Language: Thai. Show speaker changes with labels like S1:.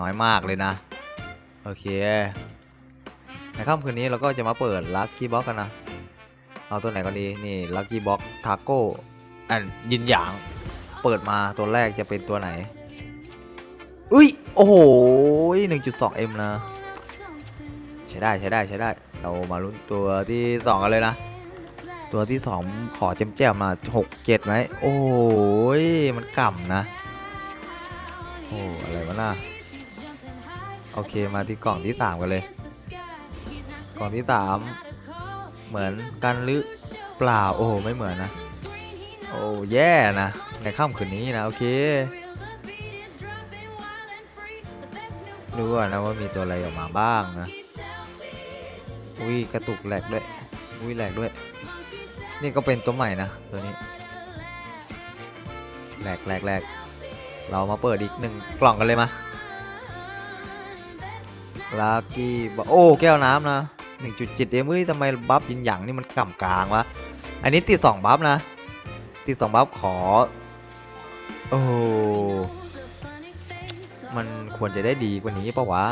S1: น้อยมากเลยนะ โอเค ในค่ำคืนนี้เราก็จะมาเปิดลัคกี้บ็อกกันนะ เอาตัวไหนก่อนดีนี่ลัคกี้บ็อกทาโก้อันยินหยาง เปิดมาตัวแรกจะเป็นตัวไหน อุ้ย โอ้โห 1.2M นะ ใช้ได้ใช้ได้ใช้ได้ เรามาลุ้นตัวที่2กันเลยนะ ตัวที่2ขอแจ่มๆมา6 7ไหม โอ้ยมันก่ำนะ โอ้ อะไรวะน่ะ โอเคมาที่กล่องที่ 3 กันเลย กล่องที่ 3 เหมือนกันหรือเปล่าโอ้ไม่เหมือนนะ โอ้แย่นะในค่ำคืนนี้นะ โอเคดูก่อนนะว่ามีตัวอะไรออกมาบ้างนะอุ้ยกระตุกแหลกด้วยอุ้ยแหลกด้วย นี่ก็เป็นตัวใหม่นะตัวนี้แหลกแหลกแหลกเรามาเปิดอีกหนึ่งกล่องกันเลยมา ลากี้โอ้แก้วน้ำนะ 1.7 เอ็มเอ้ยทำไมบัฟยินหยางนี่มันก่ำกลางวะ อันนี้ติด 2 บัฟนะ ติด 2 บัฟขอ โอ้มันควรจะได้ดีกว่านี้ปะวะ